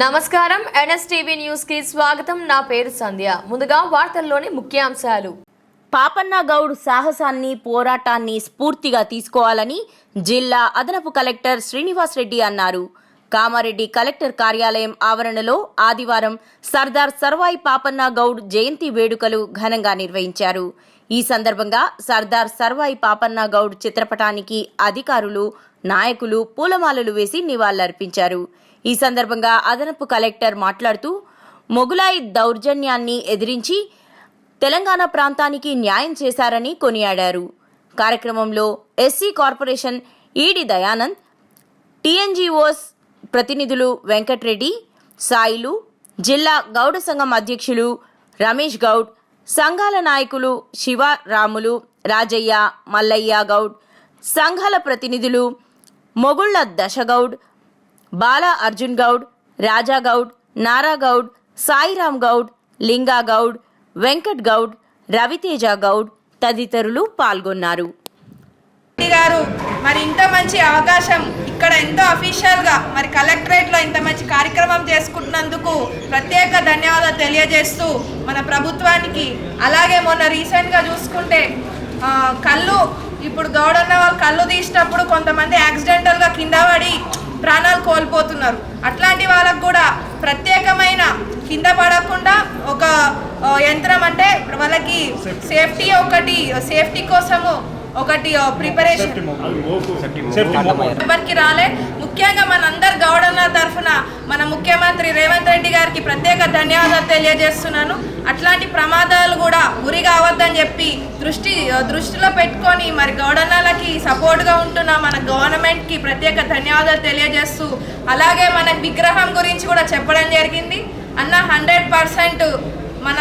నమస్కారం. ఎన్ఎస్టీవీ న్యూస్కి స్వాగతం. నా పేరు సంధ్య. ముందుగా వార్తల్లోని ముఖ్యాంశాలు. పాపన్న గౌడ్ సాహసాన్ని పోరాటాన్ని స్ఫూర్తిగా తీసుకోవాలని జిల్లా అదనపు కలెక్టర్ శ్రీనివాస్ రెడ్డి అన్నారు. కామారెడ్డి కలెక్టర్ కార్యాలయం ఆవరణలో ఆదివారం సర్దార్ సర్వాయి పాపన్న గౌడ్ జయంతి వేడుకలు ఘనంగా నిర్వహించారు. ఈ సందర్భంగా సర్దార్ సర్వాయి పాపన్న గౌడ్ చిత్రపటానికి అధికారులు నాయకులు పూలమాలలు వేసి నివాళులర్పించారు. ఈ సందర్భంగా అదనపు కలెక్టర్ మాట్లాడుతూ మొగులాయి దౌర్జన్యాన్ని ఎదిరించి తెలంగాణ ప్రాంతానికి న్యాయం చేశారని కొనియాడారు. కార్యక్రమంలో ఎస్సీ కార్పొరేషన్ ఈడి దయానంద్ టీఎన్జీఓస్ ప్రతినిధులు వెంకట్రెడ్డి సాయిలు జిల్లా గౌడ సంఘం అధ్యక్షులు రమేష్ గౌడ్ సంఘాల నాయకులు శివ రాములు రాజయ్య మల్లయ్య గౌడ్ సంఘాల ప్రతినిధులు మొగుళ్ళ దశగౌడ్ బాలా అర్జున్ గౌడ్ రాజా గౌడ్ నారా గౌడ్ సాయిరామ్ గౌడ్ లింగా గౌడ్ వెంకట్ గౌడ్ రవితేజ గౌడ్ తదితరులు పాల్గొన్నారు. గారు మరి ఇంత మంచి అవకాశం ఇక్కడ ఎంతో అఫీషియల్గా మరి కలెక్టరేట్లో ఇంత మంచి కార్యక్రమం చేసుకుంటున్నందుకు ప్రత్యేక ధన్యవాదాలు తెలియజేస్తూ మన ప్రభుత్వానికి అలాగే మొన్న రీసెంట్గా చూసుకుంటే కళ్ళు ఇప్పుడు గౌడన్న వాళ్ళు కళ్ళు తీసినప్పుడు కొంతమంది యాక్సిడెంటల్గా కింద పడి ప్రాణాలు కోల్పోతున్నారు. అట్లాంటి వాళ్ళకు కూడా ప్రత్యేకమైన కింద పడకుండా ఒక యంత్రం అంటే వాళ్ళకి సేఫ్టీ ఒకటి సేఫ్టీ కోసము ఒకటి ప్రిపరేషన్ ఎవరికి రాలే. ముఖ్యంగా మనందరు గౌడన్న తరఫున మన ముఖ్యమంత్రి రేవంత్ రెడ్డి గారికి ప్రత్యేక ధన్యవాదాలు తెలియజేస్తున్నాను. అట్లాంటి ప్రమాదాలు కూడా గురి కావద్దని చెప్పి దృష్టి దృష్టిలో పెట్టుకొని మరి గౌడన్నలకి సపోర్ట్గా ఉంటున్న మన గవర్నమెంట్కి ప్రత్యేక ధన్యవాదాలు తెలియజేస్తూ అలాగే మన విగ్రహం గురించి కూడా చెప్పడం జరిగింది. అన్న హండ్రెడ్ పర్సెంట్ మన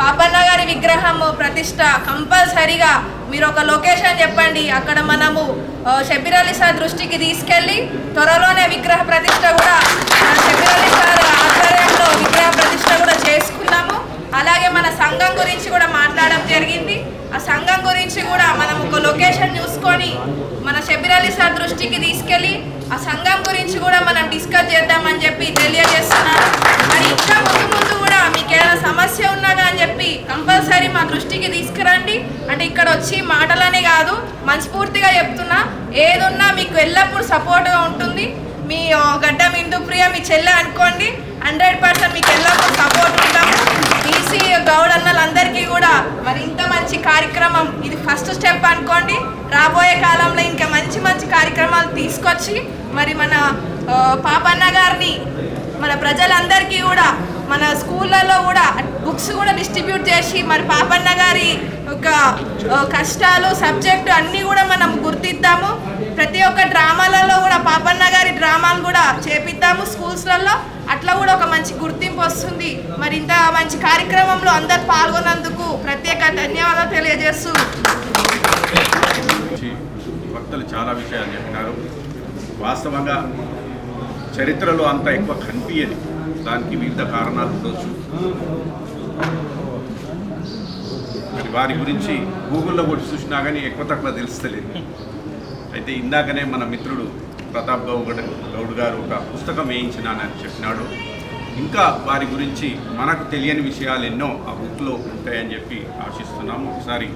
పాపన్న గారి విగ్రహము ప్రతిష్ట కంపల్సరీగా మీరు ఒక లొకేషన్ చెప్పండి. అక్కడ మనము ఆ, షబీర్ అలీ సార్ దృష్టికి తీసుకెళ్ళి త్వరలోనే విగ్రహ ప్రతిష్ట కూడా మన షబీర్ అలీ సార్ ఆధ్వర్యంలో విగ్రహ ప్రతిష్ట కూడా చేసుకున్నాము. అలాగే మన సంఘం గురించి కూడా మాట్లాడడం జరిగింది. ఆ సంఘం గురించి కూడా మనం ఒక లొకేషన్ చూసుకొని మన షబీర్ అలీ సార్ దృష్టికి తీసుకెళ్ళి ఆ సంఘం గురించి కూడా మనం డిస్కస్ చేద్దామని చెప్పి మనస్ఫూర్తిగా చెప్తున్నా. ఏదున్నా మీకు ఎల్లప్పుడూ సపోర్ట్గా ఉంటుంది. మీ గడ్డ మీ ప్రియ మీ చెల్లె అనుకోండి హండ్రెడ్ పర్సెంట్ మీకు ఎల్లప్పుడూ సపోర్ట్ ఉంటాము. ఈసీ గౌడ్ అన్నలందరికీ కూడా మరి ఇంత మంచి కార్యక్రమం. ఇది ఫస్ట్ స్టెప్ అనుకోండి. రాబోయే కాలంలో ఇంకా మంచి మంచి కార్యక్రమాలు తీసుకొచ్చి మరి మన పాపన్న గారిని మన ప్రజలందరికీ కూడా మన స్కూళ్ళలో కూడా బుక్స్ కూడా డిస్ట్రిబ్యూట్ చేసి మరి పాపన్న గారి ఒక కష్టాలు సబ్జెక్టు అన్నీ కూడా మనం గుర్తిద్దాము. ప్రతి ఒక్క డ్రామాలలో కూడా పాపన్న గారి డ్రామాలు కూడా చేపిద్దాము స్కూల్స్లలో. అట్లా కూడా ఒక మంచి గుర్తింపు వస్తుంది. మరి ఇంత మంచి కార్యక్రమంలో అందరు పాల్గొన్నందుకు ప్రత్యేక ధన్యవాదాలు తెలియజేస్తూ. వక్తలు చాలా విషయాలు చెప్పినారు. వాస్తవంగా చరిత్రలో అంత ఎక్కువ కనిపించదు దానికి వివిధ కారణాలు ఉండొచ్చు. వారి గురించి గూగుల్లో కూడా చూసినా కానీ ఎక్కువ తక్కువ తెలుస్తలేదు. అయితే ఇందాకనే మన మిత్రుడు ప్రతాప్ గౌడ్ గౌడ్ గారు ఒక పుస్తకం వేయించినానని చెప్పినాడు. ఇంకా వారి గురించి మనకు తెలియని విషయాలు ఎన్నో ఆ బుక్లో ఉంటాయని చెప్పి ఆశిస్తున్నాము. ఒకసారి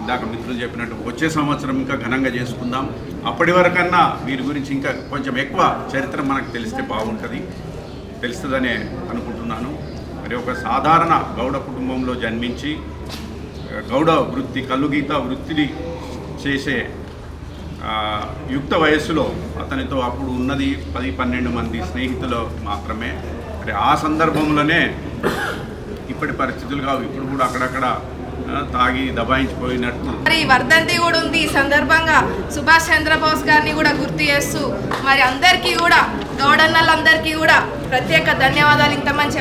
ఇందాక మిత్రులు చెప్పినట్టు వచ్చే సంవత్సరం ఇంకా ఘనంగా చేసుకుందాం. అప్పటి వరకన్నా వీరి గురించి ఇంకా కొంచెం ఎక్కువ చరిత్ర మనకు తెలిస్తే బాగుంటుంది. తెలుస్తుందనే అనుకుంటున్నాను. మరి ఒక సాధారణ గౌడ కుటుంబంలో జన్మించి గౌడ వృత్తి కల్లుగీత వృత్తిని చేసే యుక్త వయస్సులో అతనితో అప్పుడు ఉన్నది పది పన్నెండు మంది స్నేహితులు మాత్రమే. మరి ఆ సందర్భంలోనే ఇప్పటి పరిస్థితులు కావు. ఇప్పుడు కూడా అక్కడక్కడ తాగి దబాయించిపోయినట్టు. మరి వర్ధంతి కూడా ఉంది. ఈ సందర్భంగా సుభాష్ చంద్రబోస్ గారిని కూడా గుర్తు చేస్తూ మరి అందరికీ కూడా గౌడన్నలందరికీ కూడా ప్రత్యేక ధన్యవాదాలు. ఇంత మంచి